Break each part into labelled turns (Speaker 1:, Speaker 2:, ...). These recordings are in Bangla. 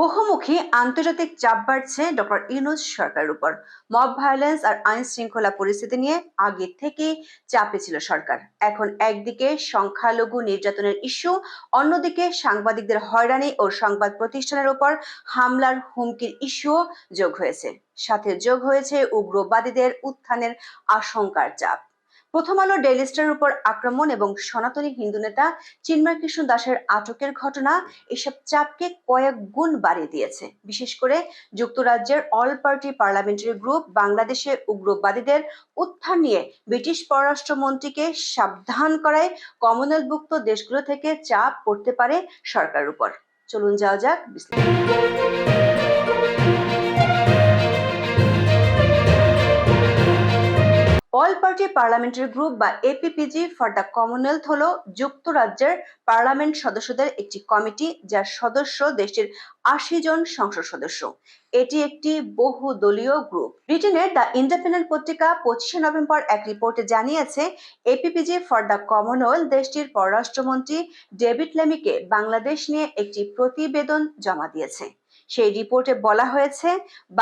Speaker 1: বহুমুখী আন্তর্জাতিক চাপ বাড়ছে ডক্টর ইউনুস সরকারের উপর। মব ভায়োলেন্স আর আইন শৃঙ্খলা পরিস্থিতি নিয়ে আগে থেকেই চাপে ছিল সরকার। এখন একদিকে সংখ্যালঘু নির্যাতনের ইস্যু, অন্যদিকে সাংবাদিকদের হয়রানি ও সংবাদ প্রতিষ্ঠানের উপর হামলার হুমকির ইস্যুও যোগ হয়েছে। সাথে যোগ হয়েছে উগ্রবাদীদের উত্থানের আশঙ্কার চাপ। প্রথম আলো ডেইলি স্টারের উপর আক্রমণ এবং সনাতনী হিন্দু নেতা চিন্ময় কৃষ্ণ দাসের আটকের ঘটনা এসব চাপকে কয়েক গুণ বাড়িয়ে দিয়েছে। বিশেষ করে যুক্তরাজ্যের অল পার্টি পার্লামেন্টারি গ্রুপ বাংলাদেশে উগ্রবাদীদের উত্থান নিয়ে ব্রিটিশ পররাষ্ট্রমন্ত্রীকে সাবধান করায় কমনওয়েলথভুক্ত দেশগুলো থেকে চাপ পড়তে পারে সরকারের উপর। চলুন যাওয়া যাক, বিশ্লেষণ। অল পার্টি পার্লামেন্টারি গ্রুপ বা এপিপিজি ফর দ্য কমনওয়েলথ হলো যুক্তরাজ্যের পার্লামেন্ট সদস্যদের একটি কমিটি যার সদস্য দেশটির আশি জন সংসদ সদস্য। এটি একটি বহুদলীয় গ্রুপ ব্রিটেনের দ্য ইন্ডিপেন্ডেন্ট পত্রিকা পঁচিশে নভেম্বর এক রিপোর্টে জানিয়েছে এপিপিজি ফর দ্য কমনওয়েলথ দেশটির পররাষ্ট্রমন্ত্রী ডেভিড লেমিকে বাংলাদেশ নিয়ে একটি প্রতিবেদন জমা দিয়েছে। সেই রিপোর্টে বলা হয়েছে,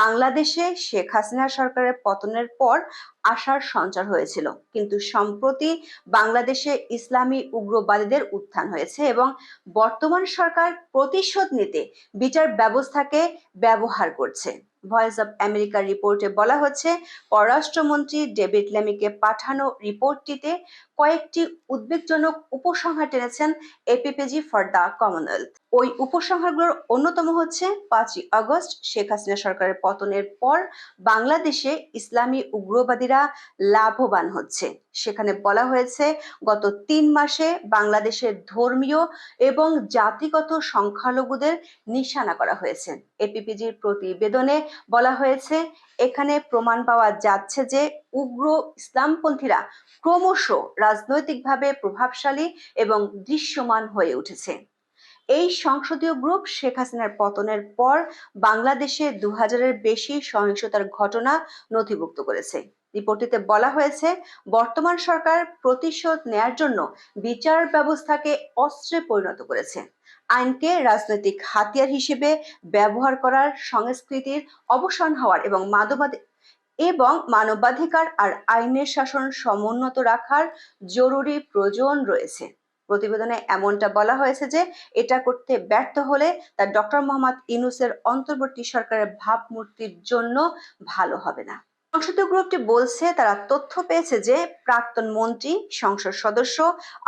Speaker 1: বাংলাদেশে শেখ হাসিনা সরকারের পতনের পর আশার সঞ্চার হয়েছিল। কিন্তু সম্প্রতি বাংলাদেশে ইসলামী উগ্রবাদীদের উত্থান হয়েছে এবং বর্তমান সরকার প্রতিশোধ নিতে বিচার ব্যবস্থাকে ব্যবহার করছে। ভয়েস অব আমেরিকার রিপোর্টে বলা হচ্ছে, পররাষ্ট্রমন্ত্রী ডেভিড লেমিকে পাঠানো রিপোর্টটিতে কয়েকটি উদ্বেগজনক উপসংহার টেনেছেন এপিপিজি ফর দ্য কমনওয়েলথ ওই উপসংহারগুলোর অন্যতম হচ্ছে, পাঁচই আগস্ট শেখ হাসিনা সরকারের পতনের পর বাংলাদেশে ইসলামী উগ্রবাদীরা লাভবান হচ্ছে। সেখানে বলা হয়েছে, গত তিন মাসে বাংলাদেশের ধর্মীয় এবং জাতিগত সংখ্যালঘুদের নিশানা করা হয়েছে। এপিপিজির প্রতিবেদনে বলা হয়েছে, এখানে প্রমাণ পাওয়া যাচ্ছে যে উগ্র ইসলামপন্থীরা ক্রমশ রাজনৈতিকভাবে প্রভাবশালী এবং দৃশ্যমান হয়ে উঠেছে। এই সংসদীয় গ্রুপ শেখ হাসিনার পতনের পর বাংলাদেশে দু হাজারের বেশি সহিংসতার ঘটনা নথিভুক্ত করেছে। রিপোর্টটিতে বলা হয়েছে, বর্তমান সরকার প্রতিশোধ নেয়ার জন্য বিচার ব্যবস্থাকে অস্ত্রে পরিণত করেছে। আইনকে রাজনৈতিক হাতিয়ার হিসেবে ব্যবহার করার সংস্কৃতির অবসান হওয়ার এবং মানবাধি, এবং মানবাধিকার আর আইনের শাসন সমুন্নত রাখার জরুরি প্রয়োজন রয়েছে। প্রতিবেদনে এমনটা বলা হয়েছে যে, এটা করতে ব্যর্থ হলে তা ডক্টর মোহাম্মদ ইনুসের অন্তর্বর্তী সরকারের ভাবমূর্তির জন্য ভালো হবে না। সংসদীয় গ্রুপটি বলছে, তারা তথ্য পেয়েছে যে প্রাক্তন মন্ত্রী, সংসদ সদস্য,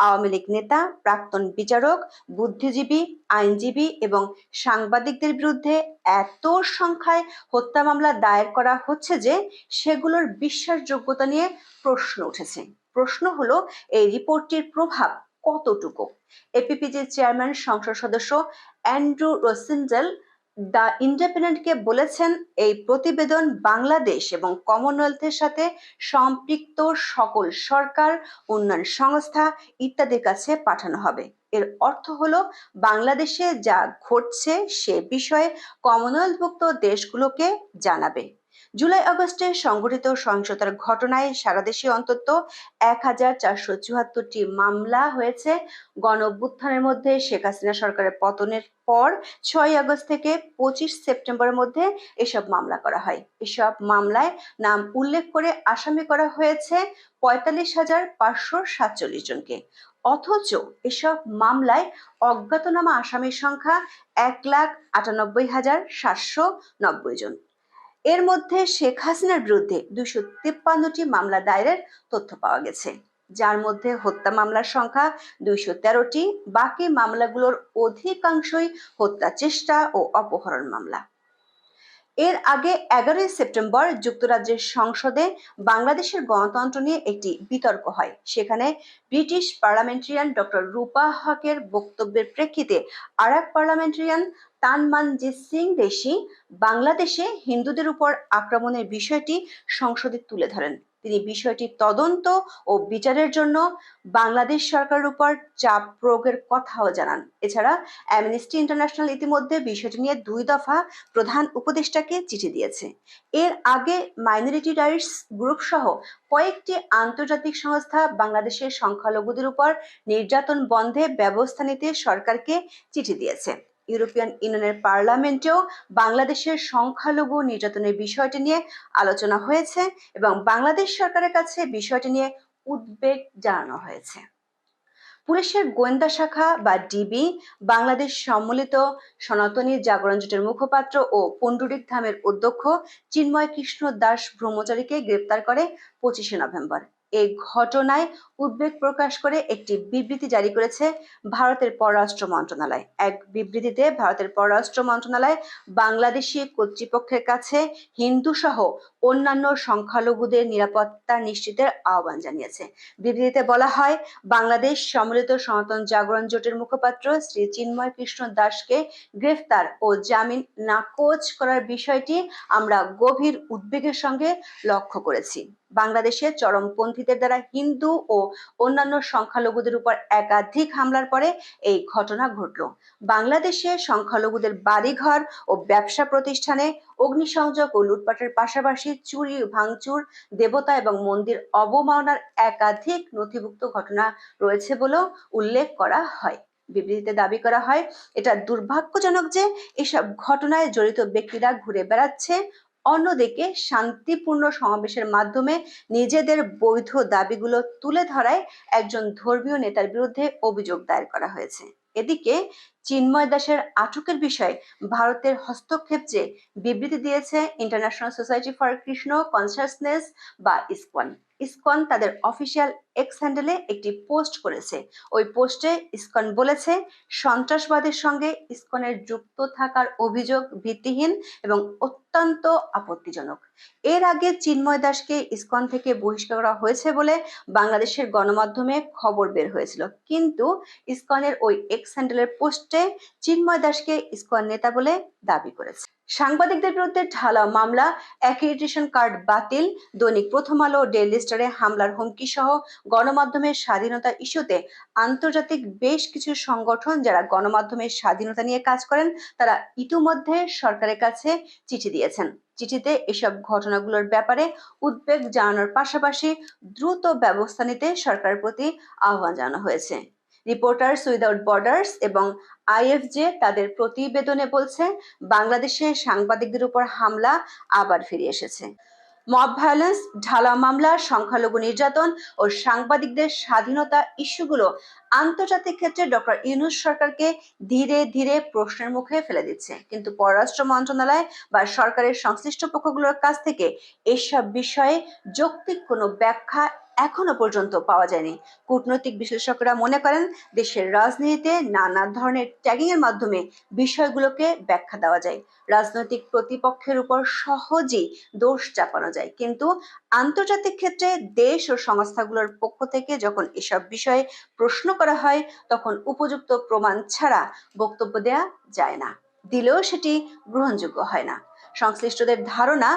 Speaker 1: আওয়ামী লীগ নেতা, প্রাক্তন বিচারক, বুদ্ধিজীবী, আইনজীবী এবং সাংবাদিকদের বিরুদ্ধে এত সংখ্যায় হত্যা মামলা দায়ের করা হচ্ছে যে সেগুলোর বিশ্বাসযোগ্যতা নিয়ে প্রশ্ন উঠেছে। প্রশ্ন হলো, এই রিপোর্টটির প্রভাব কতটুকু? এপিপিজির চেয়ারম্যান, সংসদ সদস্য অ্যান্ড্রু রোসেন্ডেল দ্য ইন্ডিপেন্ডেন্টকে বলেছেন, এই প্রতিবেদন বাংলাদেশ এবং কমনওয়েলথের সাথে সম্পৃক্ত সকল সরকার, উন্নয়ন সংস্থা ইত্যাদির কাছে পাঠানো হবে। এর অর্থ হলো, বাংলাদেশে যা ঘটছে সে বিষয়ে কমনওয়েলথভুক্ত দেশগুলোকে জানাবে। জুলাই আগস্টে সংঘটিত সহিংসতার ঘটনায় সারা দেশে অন্তত এক হাজার চারশো চুয়াত্তরটি মামলা হয়েছে। গণ মধ্যে শেখ হাসিনা সরকারের পতনের পর ছয় আগস্ট থেকে পঁচিশ সেপ্টেম্বরের মধ্যে এসব মামলা করা হয়। এসব মামলায় নাম উল্লেখ করে আসামি করা হয়েছে পঁয়তাল্লিশ হাজার পাঁচশো সাতচল্লিশ জনকে। অথচ এসব মামলায় অজ্ঞাতনামা আসামির সংখ্যা এক লাখ আটানব্বই হাজার সাতশো নব্বই জন। এর মধ্যে শেখ হাসিনার বিরুদ্ধে দুশো তিপ্পান্নটি মামলা দায়েরের তথ্য পাওয়া গেছে, যার মধ্যে হত্যা মামলার সংখ্যা দুইশো তেরোটি, বাকি মামলাগুলোর অধিকাংশই হত্যা চেষ্টা ও অপহরণ মামলা। এর আগে এগারোই সেপ্টেম্বর যুক্তরাজ্যের সংসদে বাংলাদেশের গণতন্ত্র নিয়ে একটি বিতর্ক হয়। সেখানে ব্রিটিশ পার্লামেন্টারিয়ান ডক্টর রূপা হকের বক্তব্যের প্রেক্ষিতে আর এক পার্লামেন্টারিয়ান তানমানজিৎ সিং দেশি বাংলাদেশে হিন্দুদের উপর আক্রমণের বিষয়টি সংসদে তুলে ধরেন। তিনি বিষয়টি তদন্ত ও বিচারের জন্য বাংলাদেশ সরকারের উপর চাপ প্রয়োগের কথাও জানান। এছাড়া অ্যামনেস্টি ইন্টারন্যাশনাল ইতিমধ্যে বিষয়টি নিয়ে দুই দফা প্রধান উপদেষ্টাকে চিঠি দিয়েছে। এর আগে মাইনরিটি রাইটস গ্রুপ সহ কয়েকটি আন্তর্জাতিক সংস্থা বাংলাদেশের সংখ্যালঘুদের উপর নির্যাতন বন্ধে ব্যবস্থা নিতে সরকারকে চিঠি দিয়েছে। ইউরোপিয়ান ইউনিয়নের পার্লামেন্টেও বাংলাদেশের সংখ্যালঘু নির্যাতনের বিষয়টি নিয়ে আলোচনা হয়েছে এবং বাংলাদেশ সরকারের কাছে বিষয়টি নিয়ে উদ্বেগ জানানো হয়েছে। পুলিশের গোয়েন্দা শাখা বা ডিবি বাংলাদেশ সম্মিলিত সনাতনী জাগরণ জোটের মুখপাত্র ও পণ্ডুরিক ধামের অধ্যক্ষ চিন্ময় কৃষ্ণ দাস ব্রহ্মচারীকে গ্রেপ্তার করে পঁচিশে নভেম্বর। এই ঘটনায় উদ্বেগ প্রকাশ করে একটি বিবৃতি জারি করেছে ভারতের পররাষ্ট্র মন্ত্রণালয়। এক বিবৃতিতে ভারতের পররাষ্ট্র মন্ত্রণালয় বাংলাদেশি কর্তৃপক্ষের কাছে হিন্দু সহ অন্যান্য সংখ্যালঘুদের নিরাপত্তা নিশ্চিতের আহ্বান জানিয়েছে। বিবৃতিতে বলা হয়, বাংলাদেশ সম্মিলিত সনাতন জাগরণ জোটের মুখপাত্র শ্রী চিন্ময় কৃষ্ণ দাসকে গ্রেফতার ও জামিন নাকচ করার বিষয়টি আমরা গভীর উদ্বেগের সঙ্গে লক্ষ্য করেছি। বাংলাদেশে চরমপন্থীদের দ্বারা হিন্দু ও অন্যান্য সংখ্যালঘুদের উপর একাধিক হামলার পরে এই ঘটনা ঘটল। বাংলাদেশে সংখ্যালঘুদের বাড়িঘর ও ব্যবসা প্রতিষ্ঠানে অগ্নিসংযোগ ও লুটপাটের পাশাপাশি চুরি, ভাঙচুর, দেবতা এবং মন্দির অবমাননার একাধিক নথিভুক্ত ঘটনা রয়েছে বলেও উল্লেখ করা হয়। বিবৃতিতে দাবি করা হয়, এটা দুর্ভাগ্যজনক যে এসব ঘটনায় জড়িত ব্যক্তিরা ঘুরে বেড়াচ্ছে অন্যদিকে শান্তিপূর্ণ সমাবেশের মাধ্যমে নিজেদের বৈধ দাবিগুলো তুলে ধরায় একজন ধর্মীয় নেতার বিরুদ্ধে অভিযোগ দায়ের করা হয়েছে। এদিকে চিন্ময় দাসের আটকের বিষয়ে ভারতের হস্তক্ষেপ চেয়ে বিবৃতি দিয়েছে international society for Krishna consciousness বা ইসকন। ইসকন তাদের অফিসিয়াল এক্স হ্যান্ডেলে একটি পোস্ট করেছে। ওই পোস্টে ইসকন বলেছে, সন্ত্রাসবাদের সঙ্গে ইসকনের যুক্ত থাকার অভিযোগ ভিত্তিহীন এবং অত্যন্ত আপত্তিজনক। এর আগে চিন্ময় দাসকে ইসকন থেকে বহিষ্কার করা হয়েছে বলে বাংলাদেশের গণমাধ্যমে খবর বের হয়েছিল। কিন্তু ইসকনের ওই এক্স হ্যান্ডেলের পোস্টে চিন্ময় দাসকে ইসকন নেতা বলে দাবি করেছে। সাংবাদিকদের বিরুদ্ধে ঢালাও মামলা, অ্যাক্রিডিটেশন কার্ড বাতিল, দৈনিক প্রথম আলো, ডেইলি স্টারে হামলার হুমকি সহ গণমাধ্যমের স্বাধীনতা ইস্যুতে আন্তর্জাতিক বেশ কিছু সংগঠন যারা গণমাধ্যমের স্বাধীনতা নিয়ে কাজ করেন, তারা ইতিমধ্যে সরকারের কাছে চিঠি দিয়েছেন। চিঠিতে এসব ঘটনাগুলোর ব্যাপারে উদ্বেগ জানানোর পাশাপাশি দ্রুত ব্যবস্থা নিতে সরকারের প্রতি আহ্বান জানানো হয়েছে। রিপোর্টার্স উইদাউট বর্ডার্স এবং আইএফজে তাদের প্রতিবেদনে বলছে, বাংলাদেশে সাংবাদিকদের উপর হামলা আবার ফিরে এসেছে। মব ভায়োলেন্স ঢালা মামলা, সংখ্যালঘু নির্যাতন ও সাংবাদিকদের স্বাধীনতা ইস্যুগুলো আন্তর্জাতিক ক্ষেত্রে ডক্টর ইউনুস সরকারকে ধীরে ধীরে প্রশ্নের মুখে ফেলে দিচ্ছে। কিন্তু পররাষ্ট্র মন্ত্রণালয় বা সরকারের সংশ্লিষ্ট পক্ষগুলোর কাছ থেকে এসব বিষয়ে যৌক্তিক কোনো ব্যাখ্যা এখনও পর্যন্ত পাওয়া যায়নি। কূটনৈতিক বিশ্লেষকরা মনে করেন, দেশের রাজনীতিতে নানা ধরনের ট্যাগিং এর মাধ্যমে বিষয়গুলোকে ব্যাখ্যা দেওয়া যায়। রাজনৈতিক প্রতিপক্ষের উপর সহজেই দোষ চাপানো যায়। কিন্তু আন্তর্জাতিক ক্ষেত্রে দেশ ও সংস্থাগুলোর পক্ষ থেকে যখন এসব বিষয়ে প্রশ্ন করা হয়, তখন উপযুক্ত প্রমাণ ছাড়া বক্তব্য দেয়া যায় না। দিলেও সেটি গ্রহণযোগ্য হয় না। সংশ্লিষ্টদের ধারণা,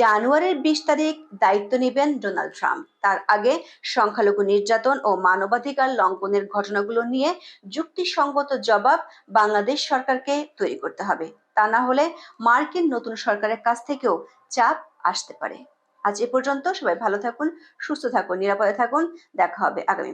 Speaker 1: জানুয়ারির বিশ তারিখ দায়িত্ব নেবেন ডোনাল্ড ট্রাম্প। তার আগে সংখ্যালঘু নির্যাতন ও মানবাধিকার লঙ্ঘনের ঘটনাগুলো নিয়ে যুক্তিসঙ্গত জবাব বাংলাদেশ সরকারকে তৈরি করতে হবে। তা না হলে মার্কিন নতুন সরকারের কাছ থেকেও চাপ আসতে পারে। আজ এ পর্যন্ত সবাই ভালো থাকুন, সুস্থ থাকুন, নিরাপদে থাকুন। দেখা হবে আগামী